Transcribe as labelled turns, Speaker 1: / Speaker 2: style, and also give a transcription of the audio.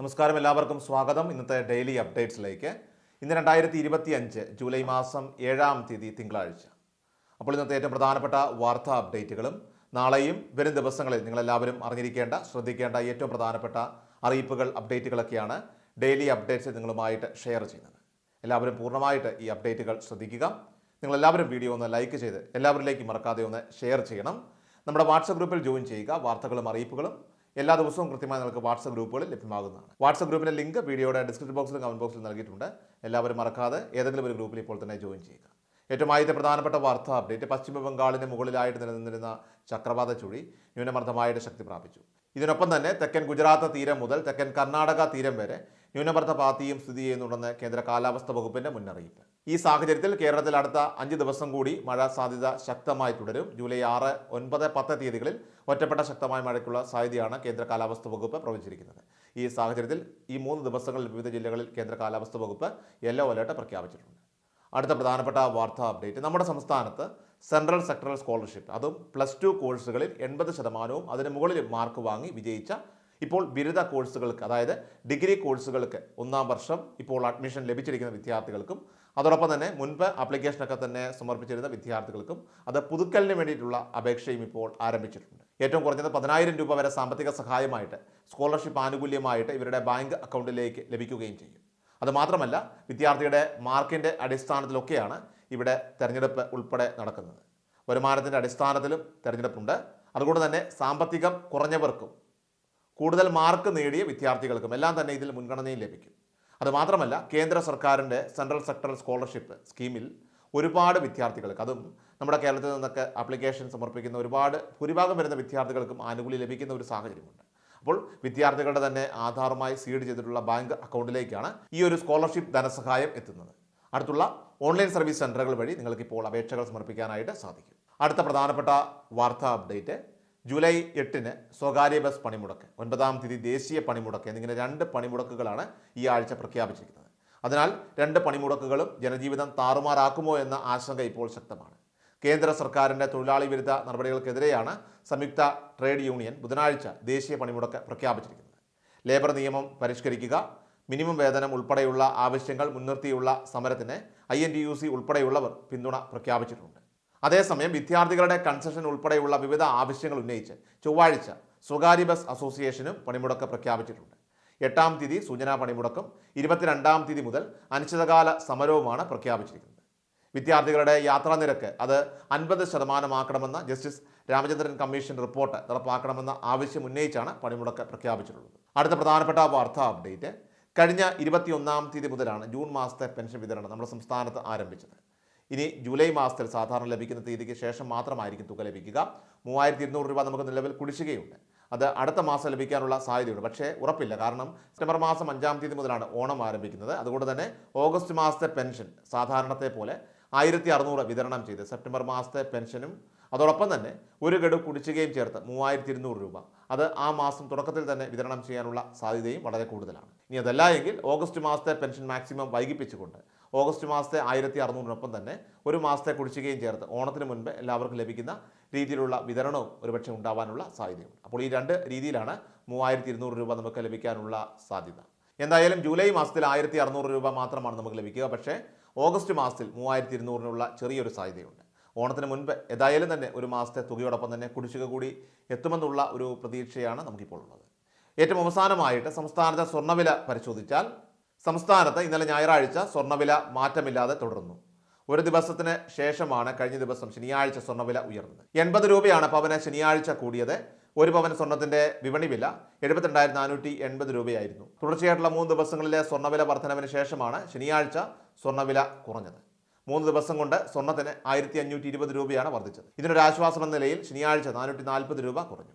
Speaker 1: നമസ്കാരം എല്ലാവർക്കും സ്വാഗതം ഇന്നത്തെ ഡെയിലി അപ്ഡേറ്റ്സിലേക്ക് ഇന്ന് രണ്ടായിരത്തി ഇരുപത്തി അഞ്ച് ജൂലൈ മാസം ഏഴാം തീയതി തിങ്കളാഴ്ച അപ്പോൾ ഇന്നത്തെ ഏറ്റവും പ്രധാനപ്പെട്ട വാർത്താ അപ്ഡേറ്റുകളും നാളെയും വരും ദിവസങ്ങളിൽ നിങ്ങളെല്ലാവരും അറിഞ്ഞിരിക്കേണ്ട ശ്രദ്ധിക്കേണ്ട ഏറ്റവും പ്രധാനപ്പെട്ട അറിയിപ്പുകൾ അപ്ഡേറ്റുകളൊക്കെയാണ് ഡെയിലി അപ്ഡേറ്റ്സ് നിങ്ങളുമായിട്ട് ഷെയർ ചെയ്യുന്നത് എല്ലാവരും പൂർണ്ണമായിട്ട് ഈ അപ്ഡേറ്റുകൾ ശ്രദ്ധിക്കുക നിങ്ങളെല്ലാവരും വീഡിയോ ഒന്ന് ലൈക്ക് ചെയ്ത് എല്ലാവരിലേക്കും മറക്കാതെ ഒന്ന് ഷെയർ ചെയ്യണം നമ്മുടെ വാട്സപ്പ് ഗ്രൂപ്പിൽ ജോയിൻ ചെയ്യുക വാർത്തകളും അറിയിപ്പുകളും എല്ലാ ദിവസവും കൃത്യമായി നിങ്ങൾക്ക് വാട്സപ്പ് ഗ്രൂപ്പുകളിൽ ലഭ്യമാകുന്നതാണ് വാട്സപ്പ് ഗ്രൂപ്പിൻ്റെ ലിങ്ക് വീഡിയോയുടെ ഡിസ്ക്രിപ്ഷൻ ബോക്സിലും കമൻറ്റ് ബോക്സിൽ നൽകിയിട്ടുണ്ട് എല്ലാവരും മറക്കാതെ ഏതെങ്കിലും ഒരു ഗ്രൂപ്പിൽ ഇപ്പോൾ തന്നെ ജോയിൻ ചെയ്യുക ഏറ്റവും ആദ്യത്തെ പ്രധാനപ്പെട്ട വാർത്താ അപ്ഡേറ്റ് പശ്ചിമ ബംഗാളിന് മുകളിലായിട്ട് നിലനിന്നിരുന്ന ചക്രവാത ചുഴി ന്യൂനമർദ്ദമായിട്ട് ശക്തി പ്രാപിച്ചു ഇതിനൊപ്പം തന്നെ തെക്കൻ ഗുജറാത്ത് തീരം മുതൽ തെക്കൻ കർണാടക തീരം വരെ ന്യൂനമർദ്ദ പാത്തിയും സ്ഥിതി ചെയ്യുന്നുണ്ടെന്ന് കേന്ദ്ര കാലാവസ്ഥ വകുപ്പിൻ്റെ മുന്നറിയിപ്പ് ഈ സാഹചര്യത്തിൽ കേരളത്തിൽ അടുത്ത അഞ്ച് ദിവസം കൂടി മഴ സാധ്യത ശക്തമായി തുടരും ജൂലൈ ആറ് ഒൻപത് പത്ത് തീയതികളിൽ ഒറ്റപ്പെട്ട ശക്തമായ മഴയ്ക്കുള്ള സാധ്യതയാണ് കേന്ദ്ര കാലാവസ്ഥ വകുപ്പ് പ്രവചിച്ചിരിക്കുന്നത് ഈ സാഹചര്യത്തിൽ ഈ മൂന്ന് ദിവസങ്ങളിൽ വിവിധ ജില്ലകളിൽ കേന്ദ്ര കാലാവസ്ഥ വകുപ്പ് യെല്ലോ അലേർട്ട് പ്രഖ്യാപിച്ചിട്ടുണ്ട് അടുത്ത പ്രധാനപ്പെട്ട വാർത്താ അപ്ഡേറ്റ് നമ്മുടെ സംസ്ഥാനത്ത് സെൻട്രൽ സെക്ടറൽ സ്കോളർഷിപ്പ് അതും പ്ലസ് ടു കോഴ്സുകളിൽ എൺപത് ശതമാനവും അതിന് മുകളിൽ മാർക്ക് വാങ്ങി വിജയിച്ച ഇപ്പോൾ ബിരുദ കോഴ്സുകൾക്ക് അതായത് ഡിഗ്രി കോഴ്സുകൾക്ക് ഒന്നാം വർഷം ഇപ്പോൾ അഡ്മിഷൻ ലഭിച്ചിരിക്കുന്ന വിദ്യാർത്ഥികൾക്കും അതോടൊപ്പം തന്നെ മുൻപ് ആപ്ലിക്കേഷനൊക്കെ തന്നെ സമർപ്പിച്ചിരുന്ന വിദ്യാർത്ഥികൾക്കും അത് പുതുക്കലിന് വേണ്ടിയിട്ടുള്ള അപേക്ഷയും ഇപ്പോൾ ആരംഭിച്ചിട്ടുണ്ട് ഏറ്റവും കുറഞ്ഞത് പതിനായിരം രൂപ വരെ സാമ്പത്തിക സഹായമായിട്ട് സ്കോളർഷിപ്പ് ആനുകൂല്യമായിട്ട് ഇവരുടെ ബാങ്ക് അക്കൗണ്ടിലേക്ക് ലഭിക്കുകയും ചെയ്യും അതുമാത്രമല്ല വിദ്യാർത്ഥിയുടെ മാർക്കിൻ്റെ അടിസ്ഥാനത്തിലൊക്കെയാണ് ഇവിടെ തെരഞ്ഞെടുപ്പ് ഉൾപ്പെടെ നടക്കുന്നത് വരുമാനത്തിൻ്റെ അടിസ്ഥാനത്തിലും തിരഞ്ഞെടുപ്പുണ്ട് അതുകൊണ്ട് തന്നെ സാമ്പത്തികം കുറഞ്ഞവർക്കും കൂടുതൽ മാർക്ക് നേടിയ വിദ്യാർത്ഥികൾക്കും എല്ലാം തന്നെ ഇതിൽ മുൻഗണനയും ലഭിക്കും അതുമാത്രമല്ല കേന്ദ്ര സർക്കാരിൻ്റെ സെൻട്രൽ സെക്ടറൽ സ്കോളർഷിപ്പ് സ്കീമിൽ ഒരുപാട് വിദ്യാർത്ഥികൾക്ക് അതും നമ്മുടെ കേരളത്തിൽ നിന്നൊക്കെ ആപ്ലിക്കേഷൻ സമർപ്പിക്കുന്ന ഒരുപാട് ഭൂരിഭാഗം വരുന്ന വിദ്യാർത്ഥികൾക്കും ആനുകൂല്യം ലഭിക്കുന്ന ഒരു സാഹചര്യമുണ്ട് അപ്പോൾ വിദ്യാർത്ഥികളുടെ തന്നെ ആധാറുമായി സീഡ് ചെയ്തിട്ടുള്ള ബാങ്ക് അക്കൗണ്ടിലേക്കാണ് ഈ ഒരു സ്കോളർഷിപ്പ് ധനസഹായം എത്തുന്നത് അടുത്തുള്ള ഓൺലൈൻ സർവീസ് സെൻ്ററുകൾ വഴി നിങ്ങൾക്കിപ്പോൾ അപേക്ഷകൾ സമർപ്പിക്കാനായിട്ട് സാധിക്കും അടുത്ത പ്രധാനപ്പെട്ട വാർത്താ അപ്ഡേറ്റ് ജൂലൈ എട്ടിന് സ്വകാര്യ ബസ് പണിമുടക്ക് ഒൻപതാം തീയതി ദേശീയ പണിമുടക്ക് എന്നിങ്ങനെ രണ്ട് പണിമുടക്കുകളാണ് ഈ ആഴ്ച പ്രഖ്യാപിച്ചിരിക്കുന്നത് അതിനാൽ രണ്ട് പണിമുടക്കുകളും ജനജീവിതം താറുമാറാക്കുമോ എന്ന ആശങ്ക ഇപ്പോൾ ശക്തമാണ് കേന്ദ്ര സർക്കാരിൻ്റെ തൊഴിലാളി വിരുദ്ധ നടപടികൾക്കെതിരെയാണ് സംയുക്ത ട്രേഡ് യൂണിയൻ ബുധനാഴ്ച ദേശീയ പണിമുടക്ക് പ്രഖ്യാപിച്ചിരിക്കുന്നത് ലേബർ നിയമം പരിഷ്കരിക്കുക മിനിമം വേതനം ഉൾപ്പെടെയുള്ള ആവശ്യങ്ങൾ മുൻനിർത്തിയുള്ള സമരത്തിന് ഐ ഉൾപ്പെടെയുള്ളവർ പിന്തുണ പ്രഖ്യാപിച്ചിട്ടുണ്ട് അതേസമയം വിദ്യാർത്ഥികളുടെ കൺസെഷൻ ഉൾപ്പെടെയുള്ള വിവിധ ആവശ്യങ്ങൾ ഉന്നയിച്ച് ചൊവ്വാഴ്ച സ്വകാര്യ ബസ് അസോസിയേഷനും പണിമുടക്ക് പ്രഖ്യാപിച്ചിട്ടുണ്ട് എട്ടാം തീയതി സൂചനാ പണിമുടക്കും ഇരുപത്തിരണ്ടാം തീയതി മുതൽ അനിശ്ചിതകാല സമരവുമാണ് പ്രഖ്യാപിച്ചിരിക്കുന്നത് വിദ്യാർത്ഥികളുടെ യാത്രാ നിരക്ക് അത് അൻപത് ശതമാനമാക്കണമെന്ന ജസ്റ്റിസ് രാമചന്ദ്രൻ കമ്മീഷൻ റിപ്പോർട്ട് നടപ്പാക്കണമെന്ന ആവശ്യം ഉന്നയിച്ചാണ് പണിമുടക്ക് പ്രഖ്യാപിച്ചിട്ടുള്ളത് അടുത്ത പ്രധാനപ്പെട്ട വാർത്താ അപ്ഡേറ്റ് കഴിഞ്ഞ ഇരുപത്തിയൊന്നാം തീയതി മുതലാണ് ജൂൺ മാസത്തെ പെൻഷൻ വിതരണം നമ്മുടെ സംസ്ഥാനത്ത് ആരംഭിച്ചത് ഇനി ജൂലൈ മാസത്തിൽ സാധാരണ ലഭിക്കുന്ന തീയതിക്ക് ശേഷം മാത്രമായിരിക്കും തുക ലഭിക്കുക മൂവായിരത്തി ഇരുന്നൂറ് രൂപ നമുക്ക് നിലവിൽ കുടിശ്ശികയുണ്ട് അത് അടുത്ത മാസം ലഭിക്കാനുള്ള സാധ്യതയുണ്ട് പക്ഷേ ഉറപ്പില്ല കാരണം സെപ്റ്റംബർ മാസം അഞ്ചാം തീയതി മുതലാണ് ഓണം ആരംഭിക്കുന്നത് അതുകൊണ്ട് തന്നെ ഓഗസ്റ്റ് മാസത്തെ പെൻഷൻ സാധാരണത്തെ പോലെ ആയിരത്തി അറുന്നൂറ് വിതരണം ചെയ്ത് സെപ്റ്റംബർ മാസത്തെ പെൻഷനും അതോടൊപ്പം തന്നെ ഒരു ഗഡു കുടിശ്ശികയും ചേർത്ത് മൂവായിരത്തി ഇരുന്നൂറ് രൂപ അത് ആ മാസം തുടക്കത്തിൽ തന്നെ വിതരണം ചെയ്യാനുള്ള സാധ്യതയും വളരെ കൂടുതലാണ് ഇനി അതല്ല എങ്കിൽ ഓഗസ്റ്റ് മാസത്തെ പെൻഷൻ മാക്സിമം വൈകിപ്പിച്ചുകൊണ്ട് ഓഗസ്റ്റ് മാസത്തെ ആയിരത്തി അറുന്നൂറിനൊപ്പം തന്നെ ഒരു മാസത്തെ കുടിശ്ശികയും ചേർത്ത് ഓണത്തിന് മുൻപ് എല്ലാവർക്കും ലഭിക്കുന്ന രീതിയിലുള്ള വിതരണവും ഒരുപക്ഷെ ഉണ്ടാവാനുള്ള സാധ്യതയുണ്ട് അപ്പോൾ ഈ രണ്ട് രീതിയിലാണ് മൂവായിരത്തി ഇരുന്നൂറ് രൂപ നമുക്ക് ലഭിക്കാനുള്ള സാധ്യത എന്തായാലും ജൂലൈ മാസത്തിൽ ആയിരത്തി അറുന്നൂറ് രൂപ മാത്രമാണ് നമുക്ക് ലഭിക്കുക പക്ഷേ ഓഗസ്റ്റ് മാസത്തിൽ മൂവായിരത്തി ഇരുന്നൂറിനുള്ള ചെറിയൊരു സാധ്യതയുണ്ട് ഓണത്തിന് മുൻപ് ഏതായാലും തന്നെ ഒരു മാസത്തെ തുകയോടൊപ്പം തന്നെ കുടിശ്ശിക കൂടി എത്തുമെന്നുള്ള ഒരു പ്രതീക്ഷയാണ് നമുക്കിപ്പോൾ ഉള്ളത് ഏറ്റവും അവസാനമായിട്ട് സംസ്ഥാനത്തെ സ്വർണ്ണവില പരിശോധിച്ചാൽ സംസ്ഥാനത്ത് ഇന്നലെ ഞായറാഴ്ച സ്വർണ്ണവില മാറ്റമില്ലാതെ തുടർന്നു ഒരു ദിവസത്തിന് ശേഷമാണ് കഴിഞ്ഞ ദിവസം ശനിയാഴ്ച സ്വർണ്ണവില ഉയർന്നത് എൺപത് രൂപയാണ് പവന് ശനിയാഴ്ച കൂടിയത് ഒരു പവൻ സ്വർണ്ണത്തിന്റെ വിപണി വില എഴുപത്തിരണ്ടായിരത്തി നാനൂറ്റി എൺപത് രൂപയായിരുന്നു തുടർച്ചയായിട്ടുള്ള മൂന്ന് ദിവസങ്ങളിലെ സ്വർണ്ണവില വർധനവിന് ശേഷമാണ് ശനിയാഴ്ച സ്വർണ്ണവില കുറഞ്ഞത് മൂന്ന് ദിവസം കൊണ്ട് സ്വർണ്ണത്തിന് ആയിരത്തി അഞ്ഞൂറ്റി ഇരുപത് രൂപയാണ് വർദ്ധിച്ചത് ഇതിനൊരു ആശ്വാസം എന്ന നിലയിൽ ശനിയാഴ്ച നാനൂറ്റി നാൽപ്പത് രൂപ കുറഞ്ഞു